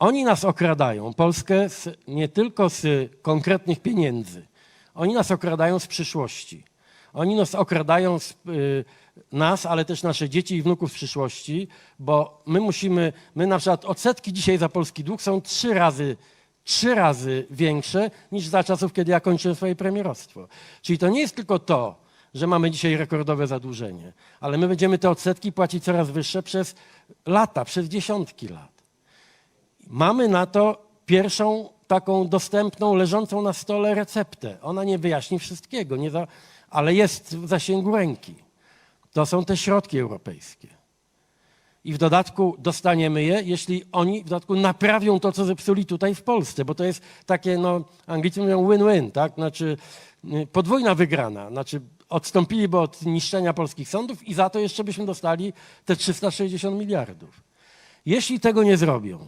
Oni nas okradają, Polskę, z, nie tylko z konkretnych pieniędzy. Oni nas okradają z przyszłości. Oni nas okradają z, y, nas, ale też nasze dzieci i wnuków z przyszłości, bo my musimy, my na przykład odsetki dzisiaj za polski dług są trzy razy, trzy razy większe niż za czasów, kiedy ja kończyłem swoje premierostwo. Czyli to nie jest tylko to, że mamy dzisiaj rekordowe zadłużenie, ale my będziemy te odsetki płacić coraz wyższe przez lata, przez dziesiątki lat. Mamy na to pierwszą taką dostępną, leżącą na stole receptę. Ona nie wyjaśni wszystkiego, nie za, ale jest w zasięgu ręki. To są te środki europejskie. I w dodatku dostaniemy je, jeśli oni w dodatku naprawią to, co zepsuli tutaj w Polsce, bo to jest takie, no, Anglicy mówią win-win, tak? Znaczy y, podwójna wygrana. Znaczy odstąpiliby od niszczenia polskich sądów i za to jeszcze byśmy dostali te 360 miliardów. Jeśli tego nie zrobią,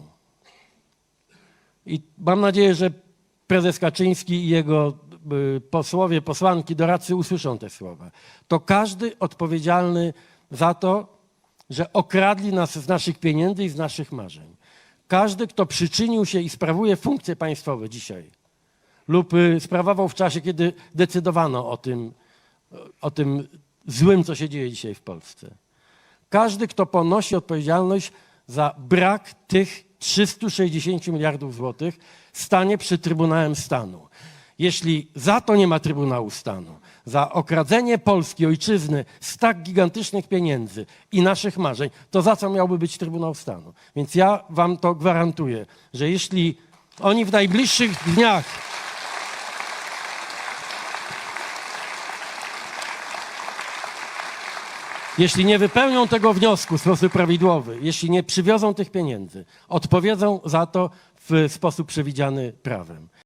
i mam nadzieję, że prezes Kaczyński i jego y, posłowie, posłanki, doradcy usłyszą te słowa. To każdy odpowiedzialny za to, że okradli nas z naszych pieniędzy i z naszych marzeń. Każdy, kto przyczynił się i sprawuje funkcje państwowe dzisiaj lub y, sprawował w czasie, kiedy decydowano o tym, o tym złym, co się dzieje dzisiaj w Polsce. Każdy, kto ponosi odpowiedzialność za brak tych 360 miliardów złotych, stanie przed Trybunałem Stanu. Jeśli za to nie ma Trybunału Stanu, za okradzenie Polski, ojczyzny z tak gigantycznych pieniędzy i naszych marzeń, to za co miałby być Trybunał Stanu? Więc ja wam to gwarantuję, że jeśli oni w najbliższych dniach Jeśli nie wypełnią tego wniosku w sposób prawidłowy, jeśli nie przywiozą tych pieniędzy, odpowiedzą za to w sposób przewidziany prawem.